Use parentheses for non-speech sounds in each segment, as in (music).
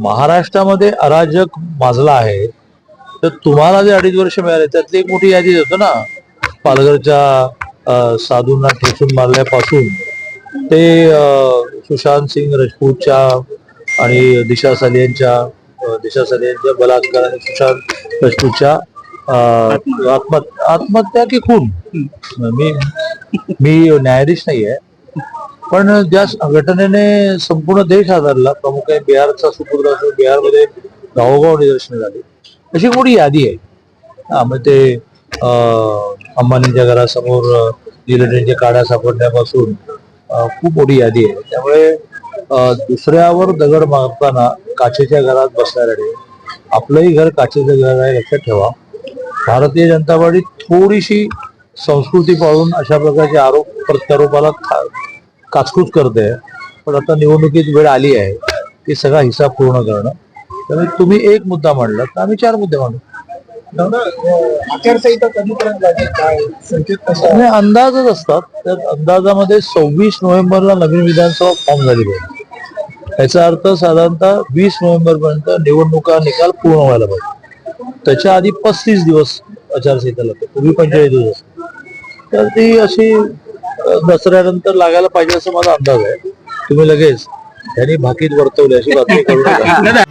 महाराष्ट्रामध्ये अराजक माजला आहे तर तुम्हाला जे अडीच वर्ष मिळाले त्यातली एक मोठी यादी देतो ना. पालघरच्या साधूंना ठेचून मारल्यापासून. ते सुशांत सिंग राजपूतच्या आणि दिशा सालियांच्या दिशा सालियांच्या बलात्कार आणि सुशांत राजपूतच्या आत्महत्या आत्महत्या की खून? मी मी न्यायाधीश नाही आहे पण ज्या संघटनेने संपूर्ण देश आधारला प्रामुख्याने बिहारचा सुपुत्र असून बिहारमध्ये गावोगाव निदर्शनं झाली. अशी मोठी यादी आहे. हा, मग ते अंबानींच्या घरासमोर जिलेटिनच्या काड्या सापडण्यापासून खूप मोठी यादी आहे. त्यामुळे दुसऱ्यावर दगड मारताना काचेच्या घरात बसणाऱ्याने आपलंही घर काचेचं घर आहे लक्षात ठेवा. भारतीय जनता पार्टी थोडीशी संस्कृती पाळून अशा प्रकारचे आरोप प्रत्यारोपाला काचकूच करते पण आता निवडणुकीत वेळ आली आहे. की सगळा हिसाब पूर्ण करणं. त्यामुळे तुम्ही एक मुद्दा मांडला तर आम्ही चार मुद्दे मांडू. अंदाजच असतात. त्या अंदाजामध्ये सव्वीस नोव्हेंबरला नवीन विधानसभा फॉर्म झाली पाहिजे. याचा अर्थ साधारणतः वीस नोव्हेंबर पर्यंत निवडणुका निकाल पूर्ण व्हायला पाहिजे. त्याच्या आधी पस्तीस दिवस आचारसंहिता लागते पूर्वी पंचेचाळीस दिवस. तर ती अशी दसऱ्यानंतर लागायला पाहिजे असं माझा अंदाज आहे. तुम्ही लगेच त्यांनी भाकीत वर्तवली अशी बातमी (laughs) करू नका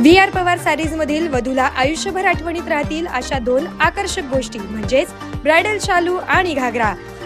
व्ही आर पवार सारीज मधील वधूला आयुष्यभर आठवणीत राहतील अशा दोन आकर्षक गोष्टी म्हणजेच ब्रायडल शालू आणि घागरा.